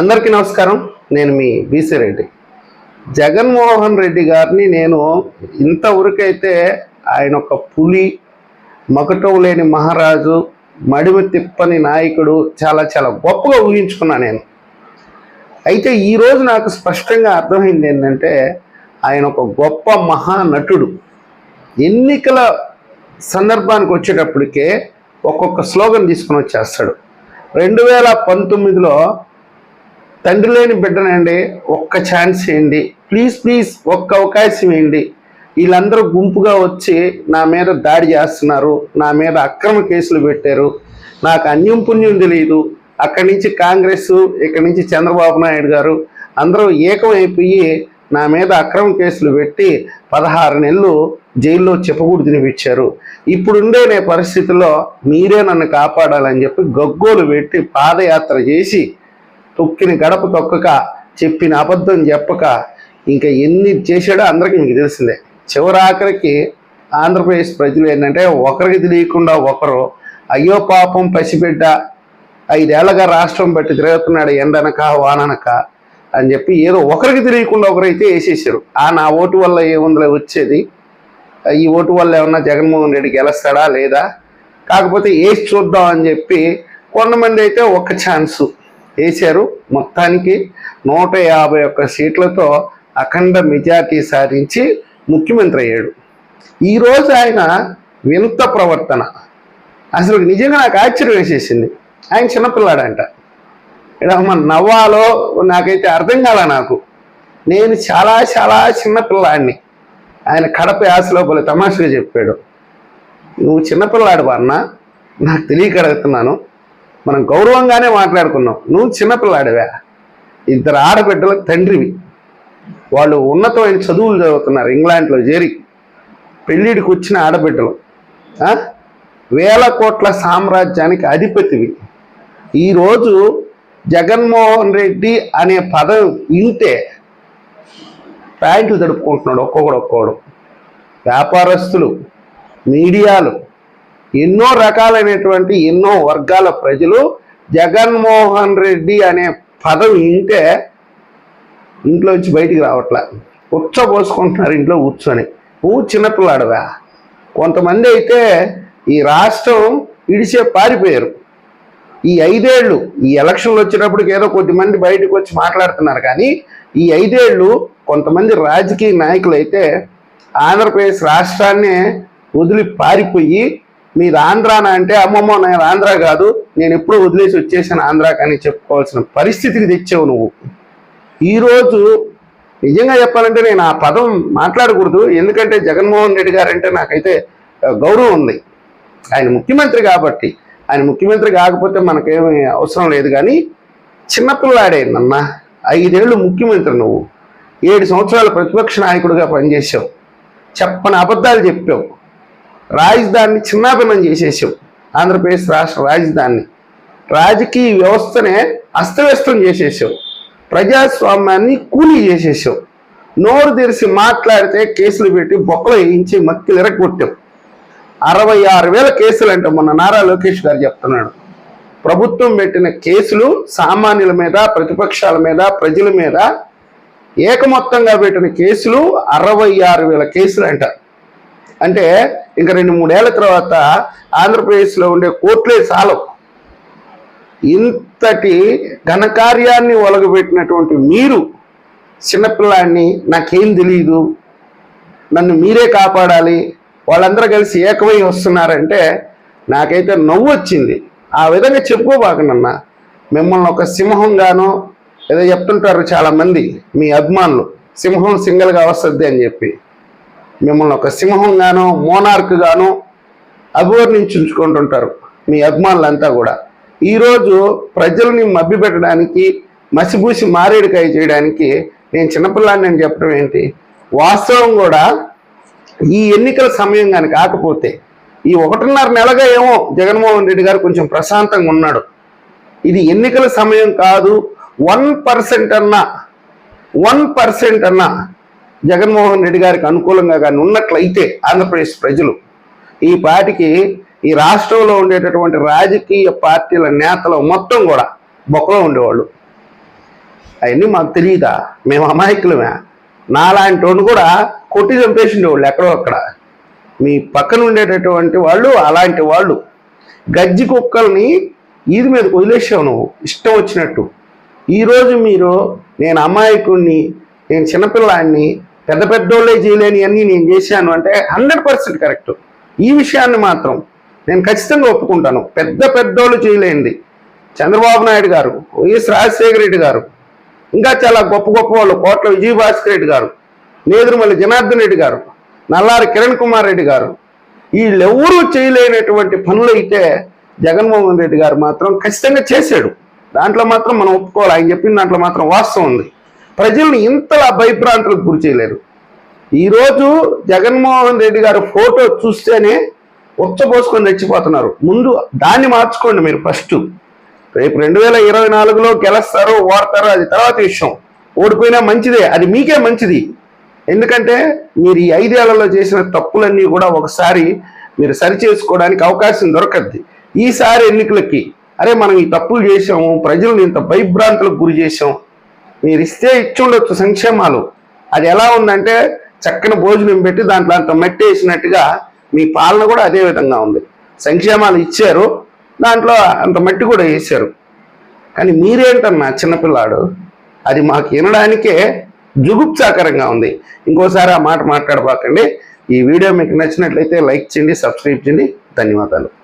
అందరికీ నమస్కారం. నేను మీ బీసీ రెడ్డి. జగన్మోహన్ రెడ్డి గారిని నేను ఇంతవరకైతే ఆయన ఒక పులి మకటం లేని మహారాజు మడిమ తిప్పని నాయకుడు చాలా చాలా గొప్పగా ఊహించుకున్నా నేను. అయితే ఈరోజు నాకు స్పష్టంగా అర్థమైంది ఏంటంటే ఆయన ఒక గొప్ప మహానటుడు. ఎన్నికల సందర్భానికి వచ్చేటప్పటికే ఒక్కొక్క స్లోగన్ తీసుకుని వచ్చేస్తాడు. రెండు వేల పంతొమ్మిదిలో తండ్రి లేని బిడ్డనండి ఒక్క ఛాన్స్ ఇవ్వండి ప్లీజ్ ప్లీజ్ ఒక్క అవకాశం ఇవ్వండి వీళ్ళందరూ గుంపుగా వచ్చి నా మీద దాడి చేస్తున్నారు నా మీద అక్రమ కేసులు పెట్టారు. నాకు అన్యం పుణ్యం తెలియదు అక్కడి నుంచి కాంగ్రెస్ ఇక్కడి నుంచి చంద్రబాబు నాయుడు గారు అందరూ ఏకమైపోయి నా మీద అక్రమ కేసులు పెట్టి పదహారు నెలలు జైల్లో చెప్పకూడదు తినిపించారు ఇప్పుడుండే నే పరిస్థితుల్లో మీరే నన్ను కాపాడాలని చెప్పి గగ్గోలు పెట్టి పాదయాత్ర చేసి తొక్కిన గడప తొక్కక చెప్పిన అబద్ధం చెప్పక ఇంకా ఎన్ని చేశాడో అందరికీ మీకు తెలిసిందే. చివరాఖరికి ఆంధ్రప్రదేశ్ ప్రజలు ఏంటంటే ఒకరికి తెలియకుండా ఒకరు అయ్యో పాపం పసిబిడ్డ ఐదేళ్ళగా రాష్ట్రం బట్టి తిరుగుతున్నాడు ఎండనక వాననక అని చెప్పి ఏదో ఒకరికి తెలియకుండా ఒకరైతే వేసేసారు ఆ నా ఓటు వల్ల ఏముందిలే వచ్చేది? ఈ ఓటు వల్ల ఏమన్నా జగన్మోహన్ రెడ్డి గెలుస్తాడా లేదా? కాకపోతే వేసి చూద్దాం అని చెప్పి కొంతమంది అయితే ఒక్క ఛాన్సు. వేశారు. మొత్తానికి నూట యాభై ఒక్క సీట్లతో అఖండ మెజార్టీ సాధించి ముఖ్యమంత్రి అయ్యాడు. ఈరోజు ఆయన వింత ప్రవర్తన. అసలు నిజంగా నాకు ఆశ్చర్యం వేసేసింది. ఆయన చిన్నపిల్లాడంట. ఇక్కడ మన నవ్వాలో నాకైతే అర్థం కాల నాకు. నేను చాలా చాలా చిన్నపిల్లాడిని. ఆయన కడప యాసలో పలు తమాషగా చెప్పాడు. నువ్వు చిన్నపిల్లాడు అన్న? నాకు తెలియక అడుగుతున్నాను. మనం గౌరవంగానే మాట్లాడుకున్నాం. నువ్వు చిన్నపిల్లాడివా. ఇద్దరు ఆడబిడ్డలకు తండ్రివి. వాళ్ళు ఉన్నతమైన చదువులు చదువుతున్నారు ఇంగ్లాండ్లో చేరి. పెళ్ళిడికి వచ్చిన ఆడబిడ్డలు. వేల కోట్ల సామ్రాజ్యానికి అధిపతివి. ఈరోజు జగన్మోహన్ రెడ్డి అనే పదం ఇంటే ప్యాంట్లు తడుపుకుంటున్నాడు ఒక్కొక్కడు ఒక్కొక్కడు. వ్యాపారస్తులు మీడియాలు ఎన్నో రకాలైనటువంటి ఎన్నో వర్గాల ప్రజలు జగన్మోహన్ రెడ్డి అనే పదం ఇంటే ఇంట్లోంచి బయటికి రావట్లే. ఉచ్చబోసుకుంటున్నారు ఇంట్లో కూర్చొని. నువ్వు చిన్నపిల్లాడవా? కొంతమంది అయితే ఈ రాష్ట్రం ఇడిచే పారిపోయారు. ఈ ఐదేళ్ళు ఈ ఎలక్షన్లు వచ్చినప్పటికి ఏదో కొద్దిమంది బయటకు వచ్చి మాట్లాడుతున్నారు కానీ ఈ ఐదేళ్ళు కొంతమంది రాజకీయ నాయకులు అయితే ఆంధ్రప్రదేశ్ రాష్ట్రాన్ని వదిలి పారిపోయి మీరు ఆంధ్రానా అంటే అమ్మమ్మ నేను ఆంధ్ర కాదు నేను ఎప్పుడూ వదిలేసి వచ్చేసాను ఆంధ్రా కానీ చెప్పుకోవాల్సిన పరిస్థితికి తెచ్చావు నువ్వు. ఈరోజు నిజంగా చెప్పాలంటే నేను ఆ పదం మాట్లాడకూడదు ఎందుకంటే జగన్మోహన్ రెడ్డి గారు అంటే నాకైతే గౌరవం ఉంది. ఆయన ముఖ్యమంత్రి కాబట్టి ఆయన ముఖ్యమంత్రి కాకపోతే మనకేమీ అవసరం లేదు కానీ చిన్నపిల్లాడే నన్న ఐదేళ్ళు ముఖ్యమంత్రి నువ్వు. ఏడు సంవత్సరాలు ప్రతిపక్ష నాయకుడిగా పనిచేసావు చెప్పని అబద్ధాలు చెప్పావు. రాజధానిని చిన్నాభిన్నం చేసేసాం ఆంధ్రప్రదేశ్ రాష్ట్ర రాజధానిని రాజకీయ వ్యవస్థనే అస్తవ్యస్తం చేసేసాం ప్రజాస్వామ్యాన్ని కూలీ చేసేసాం నోరు తెరిచి మాట్లాడితే కేసులు పెట్టి బొక్కలు వేయించి మక్కిలు ఎరగొట్టాం అరవై ఆరు వేల కేసులు అంటే మొన్న నారా లోకేష్ గారు చెప్తున్నాడు. ప్రభుత్వం పెట్టిన కేసులు సామాన్యుల మీద ప్రతిపక్షాల మీద ప్రజల మీద ఏకమొత్తంగా పెట్టిన కేసులు అరవై ఆరు వేల కేసులు అంటారు అంటే ఇంకా రెండు మూడేళ్ళ తర్వాత ఆంధ్రప్రదేశ్లో ఉండే కోట్లే చాలవు. ఇంతటి ఘనకార్యాన్ని ఒలగబెట్టినటువంటి మీరు చిన్నపిల్లాన్ని నాకేం తెలియదు నన్ను మీరే కాపాడాలి వాళ్ళందరూ కలిసి ఏకమై వస్తున్నారంటే నాకైతే నవ్వు వచ్చింది. ఆ విధంగా చెప్పుకోబాకనన్న మిమ్మల్ని ఒక సింహంగానో ఏదో చెప్తుంటారు చాలామంది మీ అభిమానులు సింహం సింగల్గా వస్తుంది అని చెప్పి. మిమ్మల్ని ఒక సింహంగానో మోనార్క్గానో అభివర్ణించుకుంటుంటారు మీ అభిమానులంతా కూడా. ఈరోజు ప్రజల్ని మభ్యపెట్టడానికి మసిబూసి మారేడుకాయ చేయడానికి నేను చిన్నపిల్లాన్ని అని చెప్పడం ఏంటి? వాస్తవం కూడా ఈ ఎన్నికల సమయం కానీ కాకపోతే ఈ ఒకటిన్నర నెలగా ఏమో జగన్మోహన్ రెడ్డి గారు కొంచెం ప్రశాంతంగా ఉన్నాడు. ఇది ఎన్నికల సమయం కాదు వన్ పర్సెంట్ అన్నా వన్ పర్సెంట్ అన్నా జగన్మోహన్ రెడ్డి గారికి అనుకూలంగా కానీ ఉన్నట్లయితే ఆంధ్రప్రదేశ్ ప్రజలు ఈ పాటికి ఈ రాష్ట్రంలో ఉండేటటువంటి రాజకీయ పార్టీల నేతలు మొత్తం కూడా బొక్కలో ఉండేవాళ్ళు. అవన్నీ మాకు తెలియదా మేము అమాయకులమే. నాలాంటి వాడిని కూడా కొట్టి చంపేసిండేవాళ్ళు ఎక్కడో అక్కడ. మీ పక్కన ఉండేటటువంటి వాళ్ళు అలాంటి వాళ్ళు. గజ్జి కుక్కల్ని ఈది మీద వదిలేసావు నువ్వు ఇష్టం వచ్చినట్టు. ఈరోజు మీరు నేను అమాయకుణ్ణి నేను చిన్నపిల్లాన్ని పెద్ద పెద్దోళ్ళే చేయలేని అన్నీ నేను చేశాను అంటే హండ్రెడ్ పర్సెంట్ కరెక్ట్. ఈ విషయాన్ని మాత్రం నేను ఖచ్చితంగా ఒప్పుకుంటాను. పెద్ద పెద్దోళ్ళు చేయలేనిది. చంద్రబాబు నాయుడు గారు వైఎస్ రాజశేఖర రెడ్డి గారు ఇంకా చాలా గొప్ప గొప్ప వాళ్ళు కోట్ల విజయభాస్కర్ రెడ్డి గారు నేదురుమల్లి జనార్దన్ రెడ్డి గారు నల్లారి కిరణ్ కుమార్ రెడ్డి గారు వీళ్ళెవరూ చేయలేనటువంటి పనులు అయితే జగన్మోహన్ రెడ్డి గారు మాత్రం ఖచ్చితంగా చేశాడు. దాంట్లో మాత్రం మనం ఒప్పుకోవాలి. ఆయన చెప్పిన దాంట్లో మాత్రం వాస్తవం ఉంది. ప్రజల్ని ఇంతలా భయభ్రాంతులకు గురి చేయలేరు. ఈరోజు జగన్మోహన్ రెడ్డి గారు ఫోటో చూస్తేనే ఉచ్చపోసుకొని తెచ్చిపోతున్నారు ముందు దాన్ని మార్చుకోండి మీరు ఫస్ట్. రేపు రెండు వేల ఇరవై నాలుగులో గెలుస్తారో ఓడతారో అది తర్వాత విషయం. ఓడిపోయినా మంచిదే అది మీకే మంచిది. ఎందుకంటే మీరు ఈ ఐదేళ్ళలో చేసిన తప్పులన్నీ కూడా ఒకసారి మీరు సరి చేసుకోవడానికి అవకాశం దొరకద్ది. ఈసారి ఎన్నికలకి అరే మనం ఈ తప్పులు చేసాము ప్రజలను ఇంత భయభ్రాంతులకు గురి చేసాం మీరు ఇస్తే ఇచ్చుండొచ్చు సంక్షేమాలు. అది ఎలా ఉందంటే చక్కని భోజనం పెట్టి దాంట్లో అంత మట్టి వేసినట్టుగా మీ పాలన కూడా అదే విధంగా ఉంది. సంక్షేమాలు ఇచ్చారు దాంట్లో అంత మట్టి కూడా వేసారు కానీ మీరేంటన్నా చిన్నపిల్లాడు? అది మాకు వినడానికే జుగుప్సాకరంగా ఉంది. ఇంకోసారి ఆ మాట మాట్లాడబాకండి. ఈ వీడియో మీకు నచ్చినట్లయితే లైక్ చేయండి సబ్స్క్రైబ్ చేయండి. ధన్యవాదాలు.